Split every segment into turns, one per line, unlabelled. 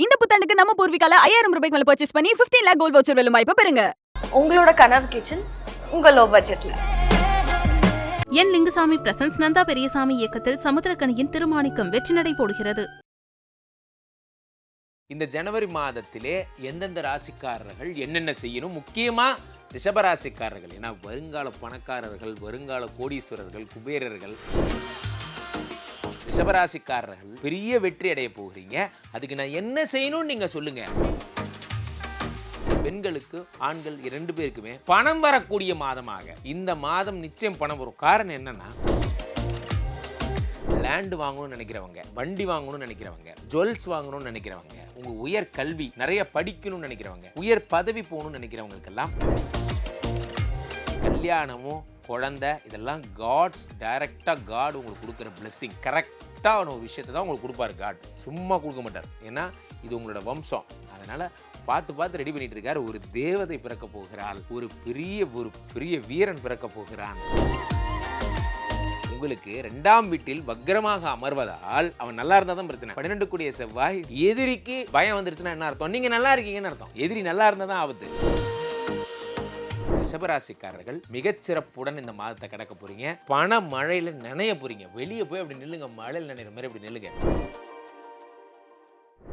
இந்த புத்தாண்டுக்கு நம்ம பூர்விகால ஐயாயிரம் ரூபாய்க்கு மேல பர்ச்சேஸ் பண்ணி 15 லேக் கோல்ட் வவுச்சர் வெல்லும் வாய்ப்பு பெறுங்க.
உங்களோட கனவு கிச்சன் உங்க லோ பட்ஜெட்ல
என் லிங்குசாமி பிரசன்ஸ் நந்தா பெரியசாமி இயக்கத்தில் சமுத்திரக்கனியின் திருமாணிக்கம் வெற்றி நடை போடுகிறது.
இந்த ஜனவரி மாதத்திலே எந்தெந்த ராசிக்காரர்கள் என்னென்ன செய்யணும்? முக்கியமா ரிஷபராசிக்காரர்கள் ஏன்னா வருங்கால பணக்காரர்கள் வருங்கால கோடீஸ்வரர்கள் குபேரர்கள். ரிஷபராசிக்காரர்கள் பெரிய வெற்றி அடைய போகிறீங்க. அதுக்கு நான் என்ன செய்யணும்னு நீங்க சொல்லுங்க. பெண்களுக்கு ஆண்கள் இரண்டு பேருக்குமே பணம் வரக்கூடிய மாதமாக. இந்த மாதம் நிச்சயம் பணம் வரும். காரணம் என்னன்னா லேண்ட் வாங்கணும்னு நினைக்கிறவங்க வண்டி வாங்கணும்னு நினைக்கிறவங்க ஜுவல்ஸ் வாங்கணும்னு நினைக்கிறவங்க உங்க உயர் கல்வி நிறைய படிக்கணும்னு நினைக்கிறவங்க உயர் பதவி போகணும்னு நினைக்கிறவங்களுக்கெல்லாம் கல்யாணமும் குழந்தை இதெல்லாம் காட்ஸ் டைரக்டா காட் உங்களுக்கு கொடுக்குற பிளெஸ்ஸிங் கரெக்டான ஒரு விஷயத்தை தான் உங்களுக்கு கொடுப்பாரு காட் சும்மா கொடுக்க மாட்டார். ஏன்னா இது உங்களோட வம்சம். அதனால பார்த்து பார்த்து ரெடி பண்ணிட்டு இருக்காரு. ஒரு தேவதை பிறக்க போகிறாள். ஒரு பெரிய ஒரு பெரிய வீரன் பிறக்க போகிறான். உங்களுக்கு ரெண்டாம் வீட்டில் வக்ரமாக அமர்வதால் அவன் நல்லா இருந்தா தான் பிரச்சனை. பன்னிரெண்டு கூடிய செவ்வாய் எதிரிக்கு பயம் வந்துருச்சுன்னா என்ன அர்த்தம்? நீங்க நல்லா இருக்கீங்கன்னு அர்த்தம். எதிரி நல்லா இருந்தா தான் ஆபத்து. ரிஷபராசிக்காரர்கள் மிகச்சிறப்புடன் இந்த மாதத்தை கடக்க போறீங்க. பண மழையில நனைய போறீங்க. வெளியே போய் அப்படி நில்லுங்க. மழையில் நனைகிற மாதிரி அப்படி நில்லுங்க.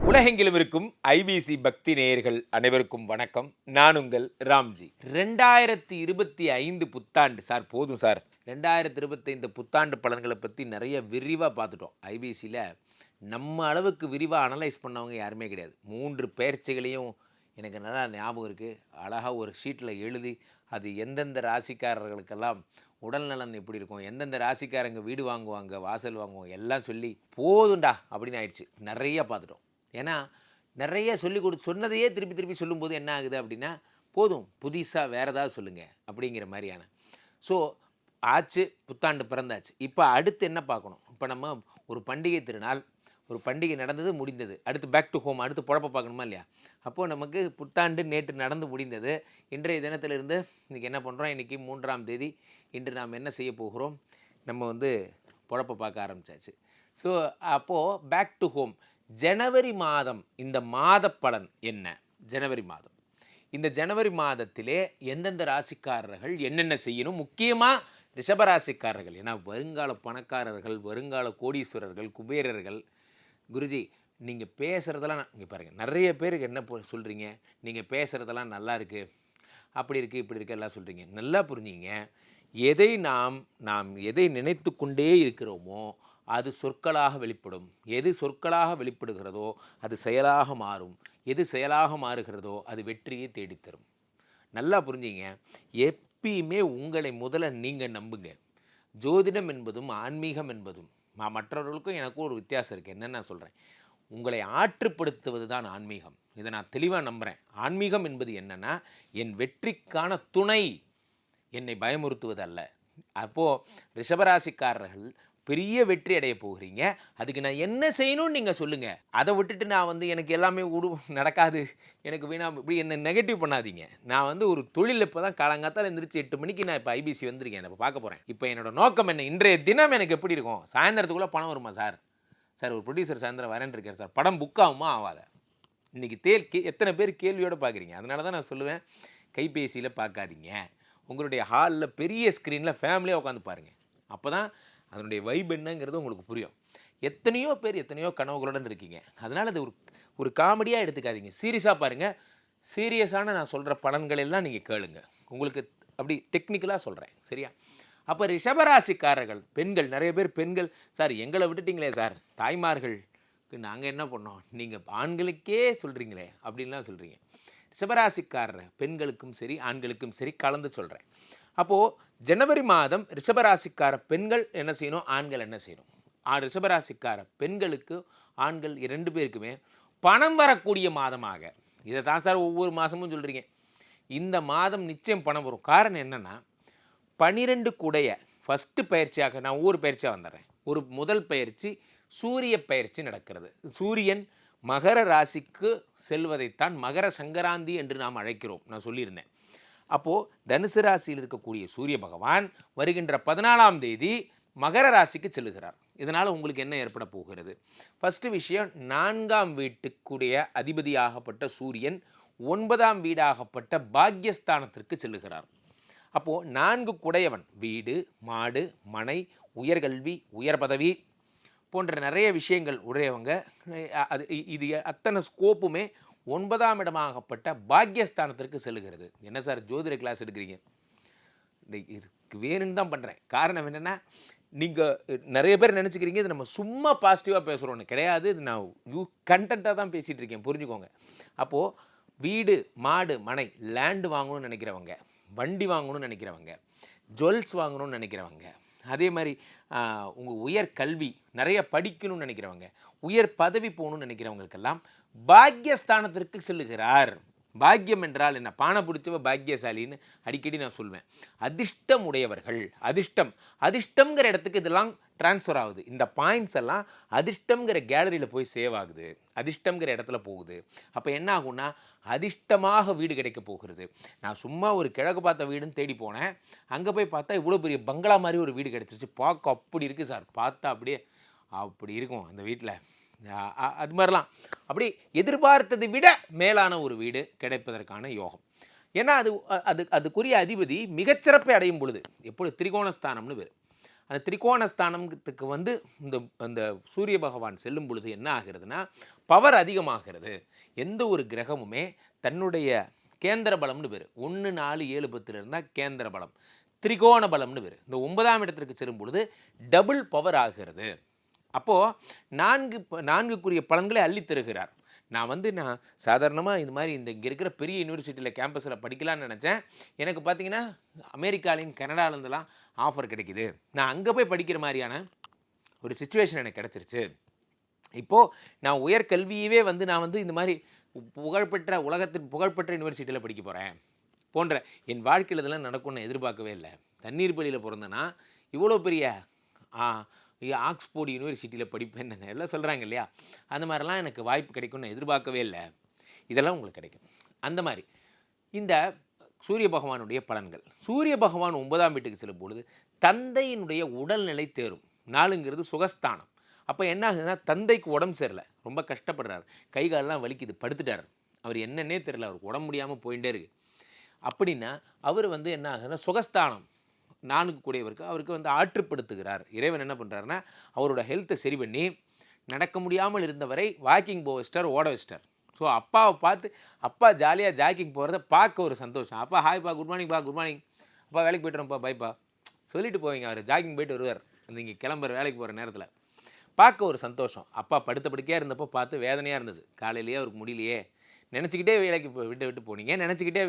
உலகெங்கிலும் இருக்கும் ஐபிசி பக்தி நேயர்கள் அனைவருக்கும் வணக்கம். நான் உங்கள் ராம்ஜி. ரெண்டாயிரத்தி இருபத்தி ஐந்து புத்தாண்டு. சார் போதும் சார். ரெண்டாயிரத்தி இருபத்தைந்து புத்தாண்டு பலன்களை பற்றி நிறைய விரிவாக பார்த்துட்டோம். ஐபிசியில் நம்ம அளவுக்கு விரிவாக அனலைஸ் பண்ணவங்க யாருமே கிடையாது. மூன்று பயிற்சிகளையும் எனக்கு நல்லா ஞாபகம் இருக்குது அழகாக ஒரு ஷீட்டில் எழுதி அது எந்தெந்த ராசிக்காரர்களுக்கெல்லாம் உடல்நலன் எப்படி இருக்கும்? எந்தெந்த ராசிக்காரங்க வீடு வாங்குவாங்க வாசல் வாங்குவாங்க எல்லாம் சொல்லி போதும்டா அப்படின்னு ஆயிடுச்சு. நிறைய பார்த்துட்டோம். ஏன்னா நிறைய சொல்லி கொடு சொன்னதையே திருப்பி திருப்பி சொல்லும்போது என்ன ஆகுது அப்படின்னா போதும் புதுசாக வேறு ஏதாவது சொல்லுங்கள் அப்படிங்கிற மாதிரியான. ஸோ ஆச்சு புத்தாண்டு பிறந்தாச்சு. இப்போ அடுத்து என்ன பார்க்கணும்? இப்போ நம்ம ஒரு பண்டிகை திருநாள் ஒரு பண்டிகை நடந்தது முடிந்தது. அடுத்து பேக் டு ஹோம் அடுத்து புழப்ப பார்க்கணுமா இல்லையா? அப்போது நமக்கு புத்தாண்டு நேற்று நடந்து முடிந்தது. இன்றைய தினத்திலிருந்து இன்றைக்கி என்ன பண்ணுறோம் இன்றைக்கி மூன்றாம் தேதி இன்று நாம் என்ன செய்ய போகிறோம்? நம்ம வந்து புழப்ப பார்க்க ஆரம்பிச்சாச்சு. ஸோ அப்போது பேக் டு ஹோம் ஜனவரி மாதம் இந்த மாத பலன் என்ன? ஜனவரி மாதம். இந்த ஜனவரி மாதத்திலே எந்தெந்த ராசிக்காரர்கள் என்னென்ன செய்யணும்? முக்கியமாக ரிஷபராசிக்காரர்கள் ஏன்னா வருங்கால பணக்காரர்கள் வருங்கால கோடீஸ்வரர்கள் குபேரர்கள் குருஜி நீங்கள் பேசுகிறதெல்லாம் இங்கே பாருங்கள் நிறைய பேருக்கு என்ன சொல்கிறீங்க நீங்கள் பேசுகிறதெல்லாம் நல்லா இருக்குது அப்படி இருக்குது இப்படி இருக்குது எல்லாம் சொல்கிறீங்க நல்லா புரிஞ்சிங்க எதை நாம் நாம் எதை நினைத்து கொண்டே இருக்கிறோமோ அது சொற்களாக வெளிப்படும். எது சொற்களாக வெளிப்படுகிறதோ அது செயலாக மாறும். எது செயலாக மாறுகிறதோ அது வெற்றியை தேடித்தரும். நல்லா புரிஞ்சிங்க எப்பயுமே உங்களை முதல்ல நீங்கள் நம்புங்க. ஜோதிடம் என்பதும் ஆன்மீகம் என்பதும் நான் மற்றவர்களுக்கும் எனக்கும் ஒரு வித்தியாசம் இருக்குது என்னென்ன சொல்கிறேன் உங்களை ஆற்றுப்படுத்துவது தான் ஆன்மீகம். இதை நான் தெளிவாக நம்புகிறேன் ஆன்மீகம் என்பது என்னென்னா என் வெற்றிக்கான துணை என்னை பயமுறுத்துவது அல்ல அப்போது ரிஷபராசிக்காரர்கள் பெரிய வெற்றி அடைய போகிறீங்க. அதுக்கு நான் என்ன செய்யணும்னு நீங்கள் சொல்லுங்கள் அதை விட்டுட்டு நான் வந்து எனக்கு எல்லாமே உடு நடக்காது. எனக்கு வீணா இப்படி என்ன நெகட்டிவ் பண்ணாதீங்க. நான் வந்து ஒரு தொழில் இப்போ தான் காலங்காத்தால் எழுந்திரிச்சு எட்டு மணிக்கு நான் இப்போ ஐபிசி வந்திருக்கேன். இப்போ பார்க்க போகிறேன் இப்போ என்னோட நோக்கம் என்ன? இன்றைய தினம் எனக்கு எப்படி இருக்கும்? சாயந்தரத்துக்குள்ளே பணம் வருமா சார்? சார் ஒரு ப்ரொடியூசர் சாயந்தரம் வரேன் இருக்கேன் சார். படம் புக் ஆகுமா? ஆகாத இன்றைக்கி தேல் கே எத்தனை பேர் கேள்வியோடு பார்க்குறீங்க அதனால தான் நான் சொல்லுவேன். கைபேசியில் பார்க்காதீங்க உங்களுடைய ஹாலில் பெரிய ஸ்க்ரீனில் ஃபேமிலியாக உட்காந்து பாருங்கள் அப்போ தான் அதனுடைய வைப் என்னங்கிறது உங்களுக்கு புரியும். எத்தனையோ பேர் எத்தனையோ கனவுகளுடன் இருக்கீங்க அதனால் அது ஒரு ஒரு காமெடியாக எடுத்துக்காதீங்க. சீரியஸாக பாருங்கள் சீரியஸான நான் சொல்கிற பலன்கள் எல்லாம் நீங்கள் கேளுங்க. உங்களுக்கு அப்படி டெக்னிக்கலாக சொல்கிறேன் சரியா? அப்போ ரிஷபராசிக்காரர்கள் பெண்கள் நிறைய பேர் பெண்கள் சார் எங்களை விட்டுட்டீங்களே சார். தாய்மார்களுக்கு நாங்கள் என்ன பண்ணோம்? நீங்கள் ஆண்களுக்கே சொல்கிறீங்களே அப்படின்லாம் சொல்கிறீங்க ரிஷபராசிக்காரர் பெண்களுக்கும் சரி ஆண்களுக்கும் சரி கலந்து சொல்கிறேன் அப்போது ஜனவரி மாதம் ரிஷபராசிக்கார பெண்கள் என்ன செய்யணும்? ஆண்கள் என்ன செய்யணும்? ஆ ரிஷபராசிக்கார பெண்களுக்கு ஆண்கள் இரண்டு பேருக்குமே பணம் வரக்கூடிய மாதமாக. இதை தான் சார் ஒவ்வொரு மாதமும் சொல்கிறீங்க இந்த மாதம் நிச்சயம் பணம் வரும். காரணம் என்னென்னா பனிரெண்டு குடைய ஃபஸ்ட்டு பயிற்சியாக நான் ஒவ்வொரு பயிற்சியாக வந்துடுறேன். ஒரு முதல் பயிற்சி சூரிய பயிற்சி நடக்கிறது. சூரியன் மகர ராசிக்கு செல்வதைத்தான் மகர சங்கராந்தி என்று நாம் அழைக்கிறோம். நான் சொல்லியிருந்தேன். அப்போது தனுசு ராசியில் இருக்கக்கூடிய சூரிய பகவான் வருகின்ற பதினாலாம் தேதி மகர ராசிக்கு செல்லுகிறார் இதனால் உங்களுக்கு என்ன ஏற்பட போகிறது? ஃபஸ்ட்டு விஷயம் நான்காம் வீட்டுக்குடைய அதிபதியாகப்பட்ட சூரியன் ஒன்பதாம் வீடாகப்பட்ட பாக்யஸ்தானத்திற்கு செல்லுகிறார் அப்போது நான்கு குடையவன் வீடு மாடு மனை உயர்கல்வி உயர் பதவி போன்ற நிறைய விஷயங்கள் உடையவங்க. அது இது அத்தனை ஸ்கோப்புமே ஒன்பதாம் இடமாகப்பட்ட பாக்கியஸ்தானத்திற்கு செல்கிறது என்ன சார் ஜோதிட கிளாஸ் எடுக்கிறீங்க? இதுக்கு வேணும்னு தான் பண்ணுறேன் காரணம் என்னென்னா நீங்கள் நிறைய பேர் நினச்சிக்கிறீங்க இது நம்ம சும்மா பாசிட்டிவாக பேசுகிறோன்னு கிடையாது. இது நான் யூ கண்டென்ட்டாக தான் பேசிகிட்டு இருக்கேன். புரிஞ்சுக்கோங்க. அப்போது வீடு மாடு மனை லேண்டு வாங்கணும்னு நினைக்கிறவங்க வண்டி வாங்கணும்னு நினைக்கிறவங்க ஜுவல்ஸ் வாங்கணும்னு நினைக்கிறவங்க அதே மாதிரி உங்கள் உயர் கல்வி நிறைய படிக்கணும்னு நினைக்கிறவங்க உயர் பதவி போகணும்னு நினைக்கிறவங்களுக்கெல்லாம் பாக்யஸ்தானத்திற்கு செல்லுகிறார். பாக்கியம் என்றால் என்ன? பானை பிடிச்சவ பாக்கியசாலின்னு அடிக்கடி நான் சொல்வேன். அதிர்ஷ்டம் உடையவர்கள் அதிர்ஷ்டம் அதிர்ஷ்டம்ங்கிற இடத்துக்கு இதெல்லாம் ட்ரான்ஸ்ஃபர் ஆகுது. இந்த பாயிண்ட்ஸ் எல்லாம் அதிர்ஷ்டம்ங்கிற கேலரியில் போய் சேவ் ஆகுது. அதிர்ஷ்டம்ங்கிற இடத்துல போகுது. அப்போ என்ன ஆகும்னா அதிர்ஷ்டமாக வீடு கிடைக்க போகிறது. நான் சும்மா ஒரு கிழக்கு பார்த்த வீடுன்னு தேடி போனேன். அங்கே போய் பார்த்தா இவ்வளோ பெரிய பங்களா மாதிரி ஒரு வீடு கிடைச்சிருச்சு. பார்க்க அப்படி இருக்குது சார். பார்த்தா அப்படியே அப்படி இருக்கும் அந்த வீட்டில் அது மாதிரிலாம். அப்படி எதிர்பார்த்ததை விட மேலான ஒரு வீடு கிடைப்பதற்கான யோகம். ஏன்னா அது அது அதுக்குரிய அதிபதி மிகச்சிறப்பை அடையும் பொழுது எப்பொழுது? திரிகோணஸ்தானம்னு பேர். அந்த திரிகோணஸ்தானத்துக்கு வந்து இந்த அந்த சூரிய பகவான் செல்லும் பொழுது என்ன ஆகிறதுனா பவர் அதிகமாகிறது. எந்த ஒரு கிரகமுமே தன்னுடைய கேந்திர பலம்னு பேர். ஒன்று நாலு ஏழு பத்தில் இருந்தால் கேந்திர பலம். திரிகோண பலம்னு பேர். இந்த ஒன்பதாம் இடத்திற்கு செல்லும் பொழுது டபுள் பவர் ஆகிறது. அப்போது நான்கு நான்குக்குரிய பலன்களை அள்ளித் தருகிறார். நான் வந்து நான் சாதாரணமாக இந்த மாதிரி இந்த இங்கே இருக்கிற பெரிய யூனிவர்சிட்டியில் கேம்பஸில் படிக்கலாம்னு நினச்சேன். எனக்கு பார்த்தீங்கன்னா அமெரிக்காலையும் கனடாலேருந்துலாம் ஆஃபர் கிடைக்குது. நான் அங்கே போய் படிக்கிற மாதிரியான ஒரு சுச்சுவேஷன் எனக்கு கிடச்சிருச்சு. இப்போது நான் உயர்கல்வியவே வந்து நான் வந்து இந்த மாதிரி புகழ்பெற்ற உலகத்தின் புகழ்பெற்ற யூனிவர்சிட்டியில் படிக்க போகிறேன் போன்ற என் வாழ்க்கையில் இதெல்லாம் நடக்கும்னு எதிர்பார்க்கவே இல்லை. தண்ணீர் பள்ளியில் பிறந்தேன்னா இவ்வளோ பெரிய ஆ, ஆக்ஸ்போர்ட் யூனிவர்சிட்டியில் படிப்பேன்னு எல்லாம் சொல்கிறாங்க இல்லையா? அந்த மாதிரிலாம் எனக்கு வாய்ப்பு கிடைக்கும்னு எதிர்பார்க்கவே இல்லை. இதெல்லாம் உங்களுக்கு கிடைக்கும். அந்த மாதிரி. இந்த சூரிய பகவானுடைய பலன்கள். சூரிய பகவான் ஒன்பதாம் வீட்டுக்கு செல்லும் பொழுது தந்தையினுடைய உடல்நிலை தேரும். நாளுங்கிறது சுகஸ்தானம். அப்போ என்ன ஆகுதுன்னா தந்தைக்கு உடம்பு சரியில்லை. ரொம்ப கஷ்டப்படுறாரு. கை காலெல்லாம் வலிக்குது. படுத்துட்டார். அவர் என்னன்னே தெரில அவருக்கு உடம்பு முடியாமல் போயிட்டே இருக்குது அப்படின்னா அவர் வந்து என்ன ஆகுதுன்னா சுகஸ்தானம். நான்கு கூடியவருக்கு அவருக்கு வந்து ஆற்றுப்படுத்துகிறார். இறைவன் என்ன பண்ணுறாருன்னா அவரோட ஹெல்த்தை சரி பண்ணி நடக்க முடியாமல் இருந்தவரை வாக்கிங் போக வச்சிட்டார் ஓட வச்சிட்டார். ஸோ அப்பாவை பார்த்து அப்பா ஜாலியாக ஜாக்கிங் போகிறத பார்க்க ஒரு சந்தோஷம். அப்பா ஹாய்ப்பா குட் மார்னிங் பா குட் மார்னிங் அப்பா வேலைக்கு போய்ட்டுறோம்ப்பா வரேன்ப்பா பைப்பா சொல்லிட்டு போவீங்க அவர் ஜாக்கிங் போயிட்டு வருவார். நீங்கள் கிளம்புற வேலைக்கு போகிற நேரத்தில். பார்க்க ஒரு சந்தோஷம். அப்பா படுத்த படுக்கையாக இருந்தப்போ பார்த்து வேதனையாக இருந்தது. காலையிலேயே அவருக்கு முடியலையே. நினச்சிக்கிட்டே வேலைக்கு விட்டு விட்டு போனீங்க. நினச்சிக்கிட்டே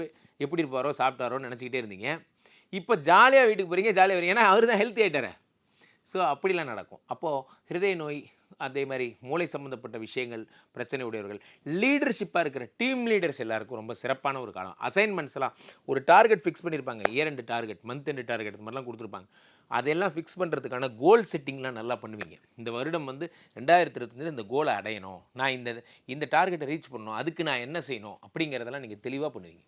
எப்படி இருப்பாரோ சாப்பிட்டாரோ நினச்சிக்கிட்டே இருந்தீங்க. இப்போ ஜாலியாக வீட்டுக்கு போகிறீங்க ஜாலியாக வரீங்க. ஏன்னா அவர் தான் ஹெல்த்தி ஆகிட்டாரே ஸோ அப்படிலாம் நடக்கும். அப்போது ஹிருதய நோய் அதே மாதிரி மூளை சம்மந்தப்பட்ட விஷயங்கள் பிரச்சனை உடையவர்கள் லீடர்ஷிப்பாக இருக்கிற டீம் லீடர்ஸ் எல்லாருக்கும் ரொம்ப சிறப்பான ஒரு காலம். அசைன்மெண்ட்ஸ்லாம் ஒரு டார்கெட் ஃபிக்ஸ் பண்ணியிருப்பாங்க இயர் ரெண்டு டார்கெட் மந்த் ரெண்டு டார்கெட் இந்த மாதிரிலாம் கொடுத்துருப்பாங்க. அதெல்லாம் ஃபிக்ஸ் பண்ணுறதுக்கான கோல் செட்டிங்லாம் நல்லா பண்ணுவீங்க. இந்த வருடம் வந்து ரெண்டாயிரத்தி இருபத்தஞ்சு இந்த கோலை அடையணும். நான் இந்த இந்த டார்கெட்டை ரீச் பண்ணணும். அதுக்கு நான் என்ன செய்யணும்? அப்படிங்கிறதெல்லாம் நீங்கள் தெளிவாக பண்ணுவீங்க.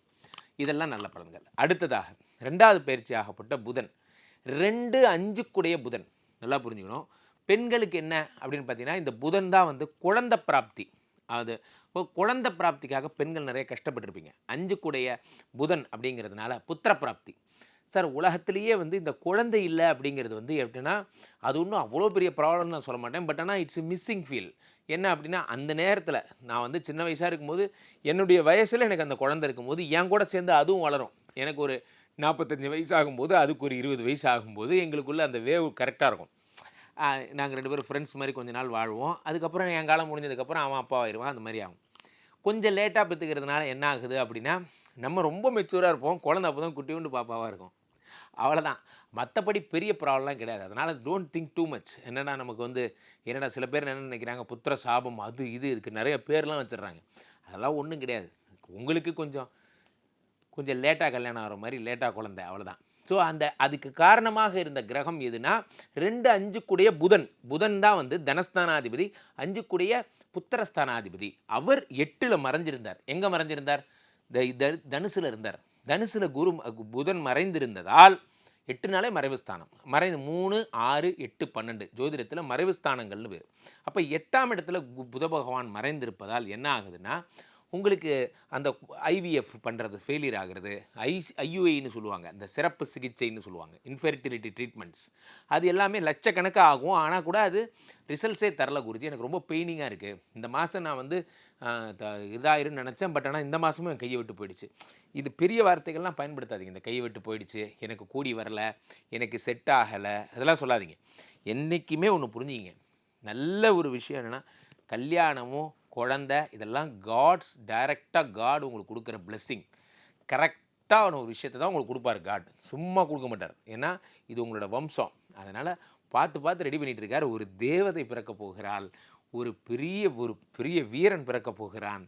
இதெல்லாம் நல்ல பலன்கள். அடுத்ததாக ரெண்டாவது பயிற்சி ஆகப்பட்ட புதன். ரெண்டு அஞ்சுக்குடைய புதன். நல்லா புரிஞ்சுக்கணும். பெண்களுக்கு என்ன அப்படின்னு பார்த்தீங்கன்னா இந்த புதன் தான் வந்து குழந்த பிராப்தி. அது இப்போ குழந்தை பிராப்திக்காக பெண்கள் நிறைய கஷ்டப்பட்டிருப்பீங்க. அஞ்சுக்குடைய புதன் அப்படிங்கிறதுனால புத்திர பிராப்தி. சார் உலகத்திலேயே வந்து இந்த குழந்தை இல்லை அப்படிங்கிறது வந்து எப்படின்னா அது ஒன்றும் அவ்வளோ பெரிய ப்ராப்ளம்னு நான் சொல்ல மாட்டேன். பட் ஆனால் இட்ஸ் மிஸ்ஸிங் ஃபீல் என்ன அப்படின்னா அந்த நேரத்தில் நான் வந்து சின்ன வயசாக இருக்கும்போது என்னுடைய வயசில் எனக்கு அந்த குழந்தை இருக்கும்போது என் கூட சேர்ந்து அதுவும் வளரும். எனக்கு ஒரு நாற்பத்தஞ்சு வயசு ஆகும்போது அதுக்கு ஒரு இருபது வயசு ஆகும்போது எங்களுக்குள்ள அந்த வேவ் கரெக்டாக இருக்கும். நாங்கள் ரெண்டு பேரும் ஃப்ரெண்ட்ஸ் மாதிரி கொஞ்ச நாள் வாழ்வோம். அதுக்கப்புறம் என் காலம் முடிஞ்சதுக்கப்புறம் அவன் அப்பா ஆயிடுவான். அந்த மாதிரி ஆகும். கொஞ்சம் லேட்டாக பெற்றுக்கிறதுனால என்ன ஆகுது அப்படின்னா நம்ம ரொம்ப மெச்சூராக இருப்போம். குழந்தை அப்போ தான் குட்டி உண்டு பாப்பாவாக இருக்கும். அவ்வளோதான் மற்றபடி பெரிய ப்ராப்ளம்லாம் கிடையாது. அதனால் டோன்ட் திங்க் டூ மச் என்னென்னா நமக்கு வந்து என்னடா சில பேர் என்ன நினைக்கிறாங்க? புத்திர சாபம் அது இது இதுக்கு நிறைய பேர்லாம் வச்சிடுறாங்க. அதெல்லாம் ஒன்றும் கிடையாது. உங்களுக்கு கொஞ்சம் கொஞ்சம் லேட்டாக கல்யாணம் ஆகிற மாதிரி லேட்டாக குழந்தை அவ்வளோதான் ஸோ அந்த அதுக்கு காரணமாக இருந்த கிரகம் எதுனா ரெண்டு அஞ்சுக்குடைய புதன். புதன் தான் வந்து தனஸ்தானாதிபதி அஞ்சுக்குடைய புத்திரஸ்தானாதிபதி. அவர் எட்டில் மறைஞ்சிருந்தார். எங்கே மறைஞ்சிருந்தார்? த- தனுசில் இருந்தார். தனுசில் குரு புதன் மறைந்திருந்ததால் எட்டு நாளே மறைவு ஸ்தானம். மறை மூணு ஆறு எட்டு பன்னெண்டு ஜோதிடத்தில் மறைவு ஸ்தானங்கள்னு பேர் அப்போ எட்டாம் இடத்துல கு- புத பகவான் மறைந்திருப்பதால் என்ன ஆகுதுன்னா உங்களுக்கு அந்த ஐவிஎஃப் பண்ணுறது ஃபெயிலியர் ஆகிறது ஐ ஐயுஐன்னு சொல்லுவாங்க அந்த சிறப்பு சிகிச்சைன்னு சொல்லுவாங்க இன்ஃபெர்டிலிட்டி ட்ரீட்மெண்ட்ஸ் அது எல்லாமே லட்சக்கணக்காக ஆகும். ஆனால் கூட அது ரிசல்ட்ஸே தரல குறித்து எனக்கு ரொம்ப பெயினிங்காக இருக்குது இந்த மாதம் நான் வந்து த- இதாயிருன்னு நினச்சேன். பட் ஆனால் இந்த மாதமும் என் கையை விட்டு போயிடுச்சு. இது பெரிய வார்த்தைகள்லாம் பயன்படுத்தாதீங்க. இந்த கையை விட்டு போயிடுச்சு. எனக்கு கூடி வரலை. எனக்கு செட் ஆகலை. அதெல்லாம் சொல்லாதீங்க. என்றைக்குமே ஒன்று புரிஞ்சுங்க நல்ல ஒரு விஷயம் என்னென்னா கல்யாணமும் குழந்தை இதெல்லாம் காட்ஸ் டைரெக்டாக காட் உங்களுக்கு கொடுக்குற பிளெஸ்ஸிங் கரெக்டான ஒரு விஷயத்தை தான் உங்களுக்கு கொடுப்பாரு காட் சும்மா கொடுக்க மாட்டார். ஏன்னா இது உங்களோட வம்சம். அதனால் பார்த்து பார்த்து ரெடி பண்ணிகிட்டு இருக்கார். ஒரு தேவதை பிறக்க போகிறாள். ஒரு பெரிய ஒரு பெரிய வீரன் பிறக்க போகிறான்.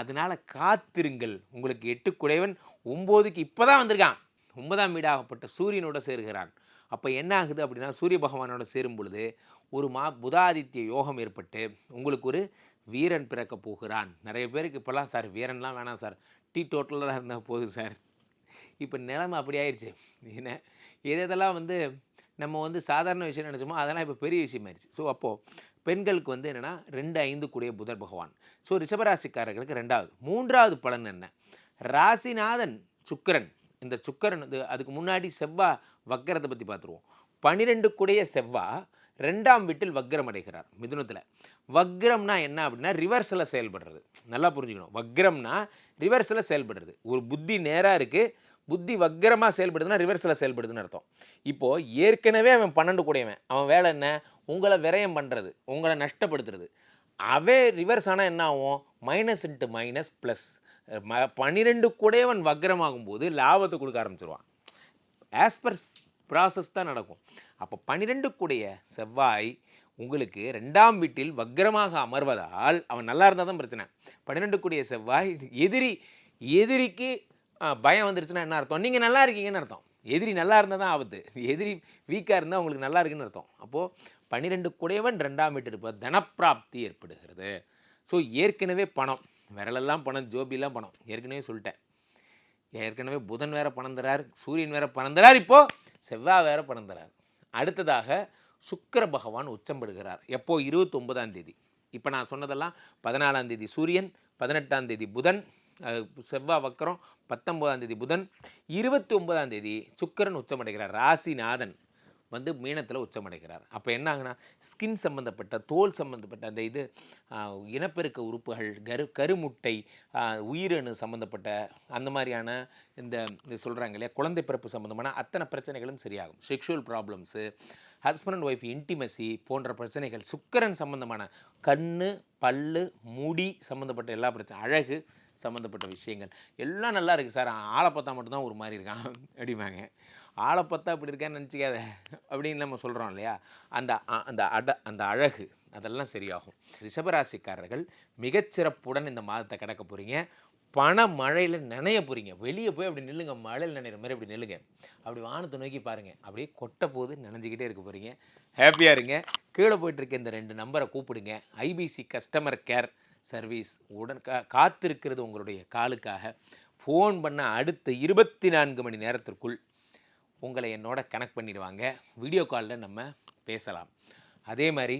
அதனால காத்திருங்கள். உங்களுக்கு எட்டு குடைவன் ஒம்போதுக்கு இப்போ தான் வந்திருக்கான். ஒன்பதாம் வீடாகப்பட்ட சூரியனோட சேருகிறான். அப்போ என்ன ஆகுது அப்படின்னா சூரிய பகவானோட சேரும் பொழுது ஒரு மா புதாதித்ய யோகம் ஏற்பட்டு உங்களுக்கு ஒரு வீரன் பிறக்க போகிறான். நிறைய பேருக்கு இப்போல்லாம் சார் வீரன்லாம் வேணாம் சார். டீ டோட்டலாக இருந்தால் போதும் சார். இப்போ நிலைமை அப்படி ஆயிடுச்சு என்ன? எது வந்து நம்ம வந்து சாதாரண விஷயம் நினச்சோமோ அதெல்லாம் இப்போ பெரிய விஷயம் ஆயிடுச்சு ஸோ அப்போது பெண்களுக்கு வந்து என்னென்னா ரெண்டு ஐந்து கூடிய புதர் பகவான். ஸோ ரிஷபராசிக்காரர்களுக்கு ரெண்டாவது. மூன்றாவது பலன் என்ன? ராசிநாதன் சுக்கிரன். இந்த சுக்கிரன் இது அதுக்கு முன்னாடி செவ்வாய் வக்கரத்தை பற்றி பார்த்துருவோம். பனிரெண்டு கூடிய செவ்வாய் ரெண்டாம் வீட்டில் வக்ரம் அடைகிறார் மிதுனத்தில். வக்ரம்னா என்ன அப்படின்னா ரிவர்ஸில் செயல்படுறது. நல்லா புரிஞ்சுக்கணும். வக்ரம்னா ரிவர்ஸில் செயல்படுறது. ஒரு புத்தி நேராக இருக்குது புத்தி வக்ரமாக செயல்படுதுன்னா ரிவர்ஸில் செயல்படுதுன்னு அர்த்தம். இப்போது ஏற்கனவே அவன் பன்னெண்டு கூடையவன். அவன் வேலை என்ன? உங்களை விரயம் பண்ணுறது உங்களை நஷ்டப்படுத்துறது. அவே ரிவர்ஸ் ஆனால் என்ன ஆகும்? மைனஸ் இன்ட்டு மைனஸ் ப்ளஸ் ம பன்னிரெண்டு கூடையவன் வக்ரமாகும் போது லாபத்தை கொடுக்க ஆரம்பிச்சிருவான். ஆஸ் பர் ப்ராசஸ் தான் நடக்கும். அப்போ பன்னிரெண்டுக்குடைய செவ்வாய் உங்களுக்கு ரெண்டாம் வீட்டில் வக்ரமாக அமர்வதால் அவன் நல்லா இருந்தால் தான் பிரச்சனை. பன்னிரெண்டுக்குடைய செவ்வாய் எதிரி எதிரிக்கு பயம் வந்துருச்சுன்னா என்ன அர்த்தம்? நீங்கள் நல்லா இருக்கீங்கன்னு அர்த்தம். எதிரி நல்லா இருந்தால் தான் ஆபத்து. எதிரி வீக்காக இருந்தால் உங்களுக்கு நல்லா இருக்குன்னு அர்த்தம். அப்போது பன்னிரெண்டு குடையவன் ரெண்டாம் வீட்டு இருப்பது தனப்பிராப்தி ஏற்படுகிறது. ஸோ ஏற்கனவே பணம். விரலெல்லாம் பணம் ஜோபிலாம் பணம். ஏற்கனவே சொல்லிட்டேன். ஏற்கனவே புதன் வேற பணம் சூரியன் வேற பணம் தரார் இப்போ செவ்வாய் வேற பணம் அடுத்ததாக சுக்கிர பகவான் உச்சம் பெறுகிறார் எப்போ? இருபத்தொன்பதாம் தேதி. இப்போ நான் சொன்னதெல்லாம் பதினாலாம் தேதி சூரியன் பதினெட்டாம் தேதி புதன் செவ்வாய் வக்கரம் பத்தொம்போதாம் தேதி புதன் இருபத்தி ஒன்பதாம் தேதி சுக்கரன் உச்சமடைகிறார் ராசிநாதன். வந்து மீனத்தில் உச்சமடைகிறார். அப்போ என்ன ஆகுனா ஸ்கின் சம்மந்தப்பட்ட தோல் சம்மந்தப்பட்ட அந்த இது இனப்பெருக்க உறுப்புகள் கரு கருமுட்டை உயிரணு சம்மந்தப்பட்ட அந்த மாதிரியான இந்த இது சொல்கிறாங்க இல்லையா குழந்தை பிறப்பு சம்மந்தமான அத்தனை பிரச்சனைகளும் சரியாகும். Sexual problems husband and wife intimacy போன்ற பிரச்சனைகள் சுக்கரன் சம்மந்தமான கண் பல்லு முடி சம்மந்தப்பட்ட எல்லா பிரச்சனை அழகு சம்மந்தப்பட்ட விஷயங்கள் எல்லாம் நல்லா இருக்குது சார். ஆளை பார்த்தா மட்டும்தான் ஒரு மாதிரி இருக்கான் அப்படிம்பாங்க. ஆளை பார்த்தா அப்படி இருக்கேன்னு நினச்சிக்காத. அப்படின்னு நம்ம சொல்கிறோம் இல்லையா? அந்த அ- அந்த அட அந்த அழகு அதெல்லாம் சரியாகும். ரிஷபராசிக்காரர்கள் மிகச்சிறப்புடன் இந்த மாதத்தை கிடக்க போகிறீங்க பண மழையில் நனைய போகிறீங்க வெளியே போய் அப்படி நில்லுங்க. மழையில் நினைற மாதிரி அப்படி நில்லுங்க. அப்படி வானத்தை நோக்கி பாருங்கள் அப்படியே கொட்ட போது நினைஞ்சிக்கிட்டே இருக்க போகிறீங்க ஹாப்பியாக இருங்க. கீழே போயிட்டுருக்க இந்த ரெண்டு நம்பரை கூப்பிடுங்க. ஐபிசி கஸ்டமர் கேர் சர்வீஸ் உடன் கா காத்திருக்கிறது உங்களுடைய காலுக்காக. ஃபோன் பண்ண அடுத்த இருபத்தி நான்கு மணி நேரத்திற்குள் உங்களை என்னோட கனெக்ட் பண்ணிடுவாங்க. வீடியோ காலில் நம்ம பேசலாம். அதே மாதிரி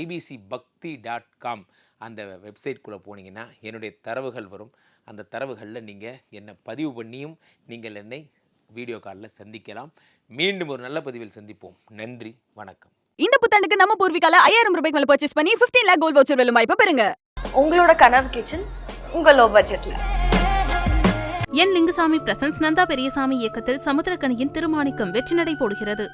ஐபிசி பக்தி டாட் காம் அந்த வெப்சைட்குள்ளே போனீங்கன்னா என்னுடைய தரவுகள் வரும். அந்த தரவுகளில் நீங்கள் என்னை பதிவு பண்ணியும் நீங்கள் என்னை வீடியோ காலில் சந்திக்கலாம். மீண்டும் ஒரு நல்ல பதிவில் சந்திப்போம். நன்றி வணக்கம்.
இந்த புத்தாண்டுக்கு நம்ம பூர்விகால ஐயாயிரம் ரூபாய்க்கு மேல பர்ச்சேஸ் பண்ணி 15 லேக் கோல்ட் வவுச்சர் வெல்லும்? வாய்ப்பை பெறுங்க.
உங்களோட கனவு கிச்சன் உங்க லோ. பட்ஜெட்ல
என் லிங்குசாமி பிரசன்ஸ் நந்தா பெரியசாமி இயக்கத்தில் சமுத்திரக்கனியின் திருமாணிக்கம் வெற்றி நடை போடுகிறது.